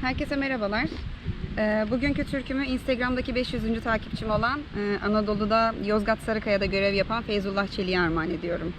Herkese merhabalar. Ee, Bugünkü türkümü Instagram'daki 500. takipçim olan e, Anadolu'da Yozgat Sarıkaya'da görev yapan Feyzullah Çelik'e armağan ediyorum.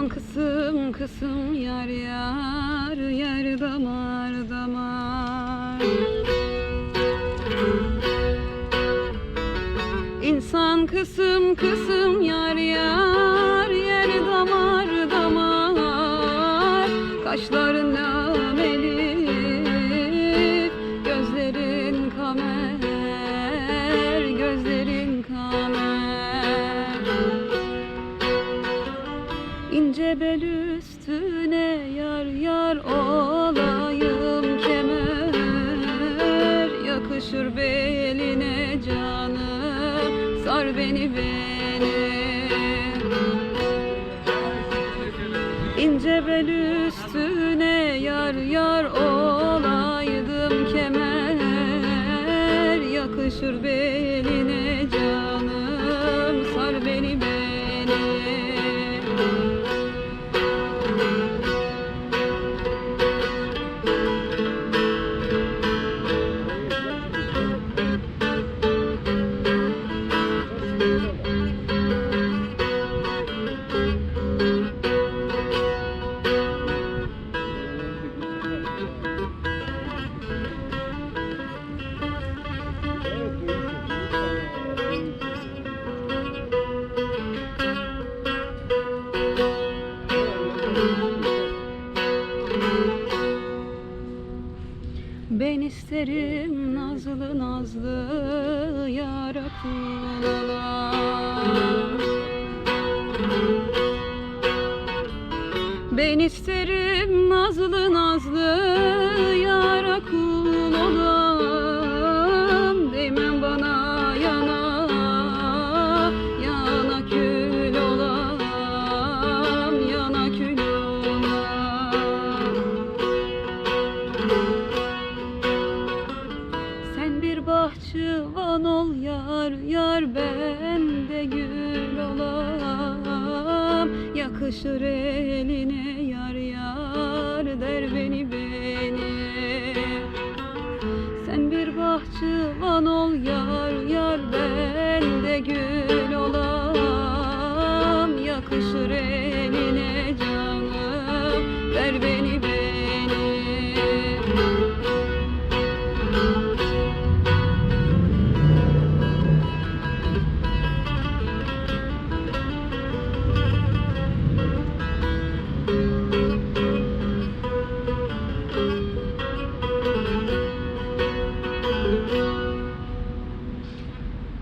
İnsan kısım kısım yar yar yar damar damar. İnsan kısım kısım yar yar yer damar damar. Kaşların nameli gözlerin kamer gözlerin kamer İnce bel üstüne yar yar olayım kemer. Yakışır beline canım sar beni beni İnce bel üstüne yar yar olaydım kemer. Yakışır beline Ben isterim nazlı nazlı yara kul olan. Ben isterim bahçıvan ol yar yar ben de gül olam. Yakışır eline yar yar der beni beni. Sen bir bahçıvan ol yar yar ben de gül olam. Yakışır eline canım ver beni beni